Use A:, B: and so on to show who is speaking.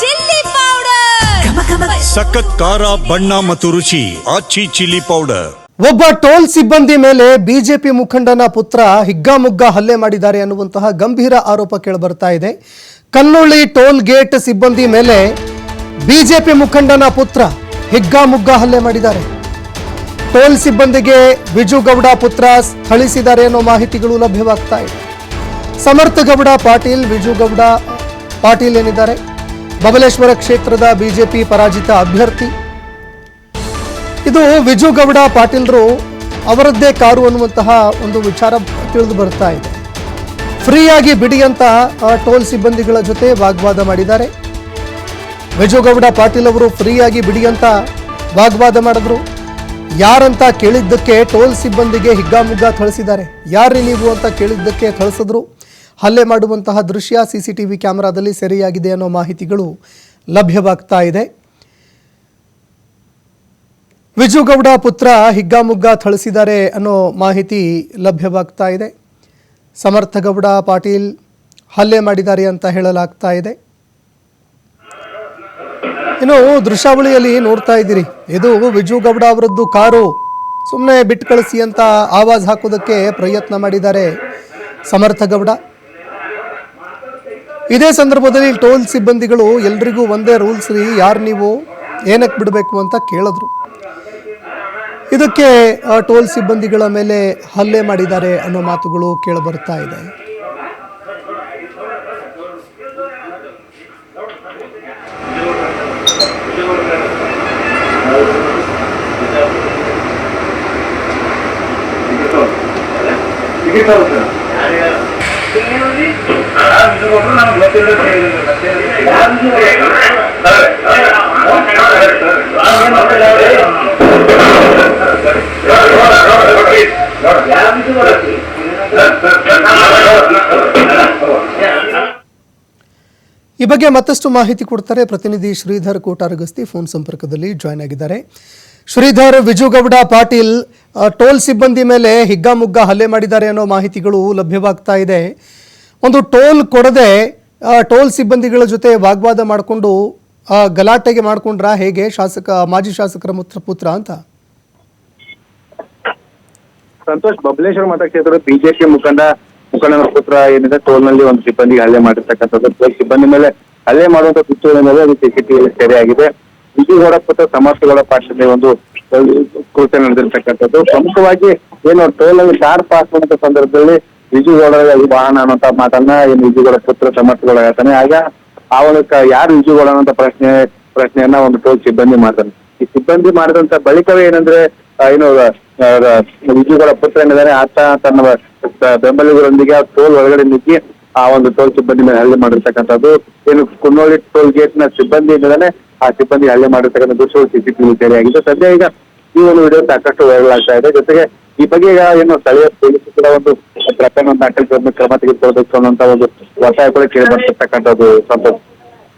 A: Chilli powder.
B: ಸಖತ್ ಖಾರ ಬಣ್ಣ ಮತ್ತು ರುಚಿ ಆಚಿ ಚಿಲ್ಲಿ ಪೌಡರ್.
C: ಒಬ್ಬ ಟೋಲ್ ಸಿಬ್ಬಂದಿ ಮೇಲೆ ಬಿಜೆಪಿ ಮುಖಂಡನ ಪುತ್ರ ಹಿಗ್ಗಾಮುಗ್ಗಾ ಹಲ್ಲೆ ಮಾಡಿದ್ದಾರೆ ಅನ್ನುವಂತಹ ಗಂಭೀರ ಆರೋಪ ಕೇಳಿಬರ್ತಾ ಇದೆ. ಕನ್ನೊಳ್ಳಿ ಟೋಲ್ ಗೇಟ್ ಸಿಬ್ಬಂದಿ ಮೇಲೆ ಬಿಜೆಪಿ ಮುಖಂಡನ ಪುತ್ರ ಹಿಗ್ಗಾಮುಗ್ಗಾ ಹಲ್ಲೆ ಮಾಡಿದ್ದಾರೆ. ಟೋಲ್ ಸಿಬ್ಬಂದಿಗೆ ವಿಜುಗೌಡ ಪುತ್ರ ಥಳಿಸಿದ್ದಾರೆ ಅನ್ನೋ ಮಾಹಿತಿಗಳು ಲಭ್ಯವಾಗ್ತಾ ಇದೆ. ಸಮರ್ಥ ಗೌಡ ಪಾಟೀಲ್ ವಿಜುಗೌಡ ಪಾಟೀಲ್ ಏನಿದ್ದಾರೆ? ಬಬಲೇಶ್ವರ ಕ್ಷೇತ್ರದ ಬಿಜೆಪಿ ಪರಾಜಿತ ಅಭ್ಯರ್ಥಿ. ಇದು ವಿಜುಗೌಡ ಪಾಟೀಲ್ರು ಅವರದ್ದೇ ಕಾರು ಅನ್ನುವಂತಹ ಒಂದು ವಿಚಾರ ತಿಳಿದು ಬರ್ತಾ ಇದೆ. ಫ್ರೀಯಾಗಿ ಬಿಡಿ ಅಂತ ಟೋಲ್ ಸಿಬ್ಬಂದಿಗಳ ಜೊತೆ ವಾಗ್ವಾದ ಮಾಡಿದ್ದಾರೆ. ವಿಜುಗೌಡ ಪಾಟೀಲ್ ಅವರು ಫ್ರೀಯಾಗಿ ಬಿಡಿ ಅಂತ ವಾಗ್ವಾದ ಮಾಡಿದ್ರು. ಯಾರಂತ ಕೇಳಿದ್ದಕ್ಕೆ ಟೋಲ್ ಸಿಬ್ಬಂದಿಗೆ ಹಿಗ್ಗಾಮುಗ್ಗಾ ಥಳಿಸಿದ್ದಾರೆ. ಯಾರ್ರಿ ನೀವು ಅಂತ ಕೇಳಿದ್ದಕ್ಕೆ ಥಳಿಸಿದ್ರು? ಹಲ್ಲೆ ಮಾಡುವಂತಹ ದೃಶ್ಯ ಸಿ ಸಿ ಟಿ ವಿ ಕ್ಯಾಮೆರಾದಲ್ಲಿ ಸೆರೆಯಾಗಿದೆ ಅನ್ನೋ ಮಾಹಿತಿಗಳು ಲಭ್ಯವಾಗ್ತಾ ಇದೆ. ವಿಜುಗೌಡ ಪುತ್ರ ಹಿಗ್ಗಾಮುಗ್ಗ ಥಳಿಸಿದ್ದಾರೆ ಅನ್ನೋ ಮಾಹಿತಿ ಲಭ್ಯವಾಗ್ತಾ ಇದೆ. ಸಮರ್ಥಗೌಡ ಪಾಟೀಲ್ ಹಲ್ಲೆ ಮಾಡಿದ್ದಾರೆ ಅಂತ ಹೇಳಲಾಗ್ತಾ ಇದೆ. ಇನ್ನು ದೃಶ್ಯಾವಳಿಯಲ್ಲಿ ನೋಡ್ತಾ ಇದ್ದೀರಿ. ಇದು ವಿಜುಗೌಡ ಅವರದ್ದು ಕಾರು. ಸುಮ್ಮನೆ ಬಿಟ್ಟು ಕಳಿಸಿ ಅಂತ ಆವಾಜ್ ಹಾಕೋದಕ್ಕೆ ಪ್ರಯತ್ನ ಮಾಡಿದ್ದಾರೆ ಸಮರ್ಥಗೌಡ. ಇದೇ ಸಂದರ್ಭದಲ್ಲಿ ಟೋಲ್ ಸಿಬ್ಬಂದಿಗಳು ಎಲ್ರಿಗೂ ಒಂದೇ ರೂಲ್ಸ್ ರೀ, ಯಾರು ನೀವು ಏನಕ್ಕೆ ಬಿಡಬೇಕು ಅಂತ ಕೇಳಿದ್ರು. ಇದಕ್ಕೆ ಟೋಲ್ ಸಿಬ್ಬಂದಿಗಳ ಮೇಲೆ ಹಲ್ಲೆ ಮಾಡಿದ್ದಾರೆ ಅನ್ನೋ ಮಾತುಗಳು ಕೇಳಬರ್ತಾ ಇದೆ. ಈ ಬಗ್ಗೆ ಮತ್ತಷ್ಟು ಮಾಹಿತಿ ಕೊಡ್ತಾರೆ ಪ್ರತಿನಿಧಿ ಶ್ರೀಧರ್ ಕೋಟಾರಗಸ್ತಿ ಫೋನ್ ಸಂಪರ್ಕದಲ್ಲಿ ಜಾಯ್ನ್ ಆಗಿದ್ದಾರೆ. ಶ್ರೀಧರ್ ವಿಜುಗೌಡ ಪಾಟೀಲ್ ಟೋಲ್ ಸಿಬ್ಬಂದಿ ಮೇಲೆ ಹಿಗ್ಗಾಮುಗ್ಗಾ ಹಲ್ಲೆ ಮಾಡಿದ್ದಾರೆ ಅನ್ನೋ ಮಾಹಿತಿಗಳು ಲಭ್ಯವಾಗ್ತಾ ಇದೆ. ಒಂದು ಟೋಲ್ ಕೊಡದೆ ಟೋಲ್ ಸಿಬ್ಬಂದಿಗಳ ಜೊತೆ ವಾಗ್ವಾದ ಮಾಡಿಕೊಂಡು ಗಲಾಟೆಗೆ ಮಾಡ್ಕೊಂಡ್ರ ಹೇಗೆ ಶಾಸಕ, ಮಾಜಿ ಶಾಸಕರ ಮುತ್ರ ಪುತ್ರ ಅಂತ?
D: ಸಂತೋಷ್, ಬಬಲೇಶ್ವರ ಮಾತಾಡ್ತಿದ್ರು ಬಿಜೆಪಿ ಮುಖಂಡ, ಮುಖಂಡನ ಪುತ್ರ ಏನಿದೆ? ಟೋಲ್ನಲ್ಲಿ ಒಂದು ಸಿಬ್ಬಂದಿಗೆ ಹಲ್ಲೆ ಮಾಡಿರ್ತಕ್ಕಂಥದ್ದು. ಟೋಲ್ ಸಿಬ್ಬಂದಿ ಮೇಲೆ ಹಲ್ಲೆ ಮಾಡುವಂತ ಕುತ್ತೂರಿನ ಮೇಲೆ ಅದು ಸಿಸಿಟಿವಿಯಲ್ಲಿ ಆಗಿದೆ. ವಿಜಯಗೌಡ ಪುತ್ರ ಪಾರ್ಶ್ವದಲ್ಲಿ ಒಂದು ಕೃತ್ಯ ನಡೆದಿರ್ತಕ್ಕಂಥದ್ದು. ಪ್ರಮುಖವಾಗಿ ಏನು ಟೋಲ್ನಲ್ಲಿ ಕಾರ್ ಪಾಸ್ ಮಾಡುವಂತ ಸಂದರ್ಭದಲ್ಲಿ ವಿಜಯಗೌಡ ಈ ವಾಹನ ಅನ್ನೋಂತ ಮಾತನ್ನ ಏನು ವಿಜಯಗೌಡ ಪುತ್ರ ಸಮರ್ಥಗಳು ಹೇಳ್ತಾನೆ. ಆಗ ಆ ಯಾರು ವಿಜಯಗೌಡ ಅನ್ನೋಂತ ಪ್ರಶ್ನೆ, ಪ್ರಶ್ನೆಯನ್ನ ಒಂದು ಟೋಲ್ ಸಿಬ್ಬಂದಿ ಮಾಡ್ತಾನೆ. ಈ ಸಿಬ್ಬಂದಿ ಮಾಡಿದಂತ ಬಳಿಕವೇ ಏನಂದ್ರೆ ಏನು ವಿಜಯಗೌಡ ಪುತ್ರ ಏನಿದ್ದಾನೆ ಆತ ತನ್ನ ಬೆಂಬಲಿಗರೊಂದಿಗೆ ಆ ಟೋಲ್ ಒಳಗಡೆ ನುಗ್ಗಿ ಆ ಒಂದು ಟೋಲ್ ಸಿಬ್ಬಂದಿ ಮೇಲೆ ಹಳ್ಳಿ ಮಾಡಿರ್ತಕ್ಕಂಥದ್ದು. ಏನು, ಕುನ್ನೋಳಿ ಟೋಲ್ ಗೇಟ್ನ ಸಿಬ್ಬಂದಿ ಏನಿದ್ದಾನೆ ಆ ಸಿಬ್ಬಂದಿ ಹಳ್ಳಿ ಮಾಡಿರ್ತಕ್ಕಂಥ ದೃಶ್ಯಗಳು ಸಿಸಿಟಿವಿ ಸೆರೆಯಾಗಿದೆ ಸದ್ಯ ಈಗ ಈ ಒಂದು ವಿಡಿಯೋ ಸಾಕಷ್ಟು ವೈರಲ್ ಆಗ್ತಾ ಇದೆ. ಜೊತೆಗೆ ಈ ಬಗ್ಗೆ ಈಗ ಏನು ಸ್ಥಳೀಯ ಪೊಲೀಸರು ಕೂಡ ಒಂದು ಪ್ರಕರಣ ದಾಖಲಿಸಿ ಕ್ರಮ ತೆಗೆದುಕೊಳ್ಬೇಕು ಅನ್ನೋಂತ ಒಂದು ಒತ್ತಾಯ ಕೂಡ ಕೇಳಿ ಬರ್ತಿರ್ತಕ್ಕಂಥದ್ದು ಸಂತೋಷ್.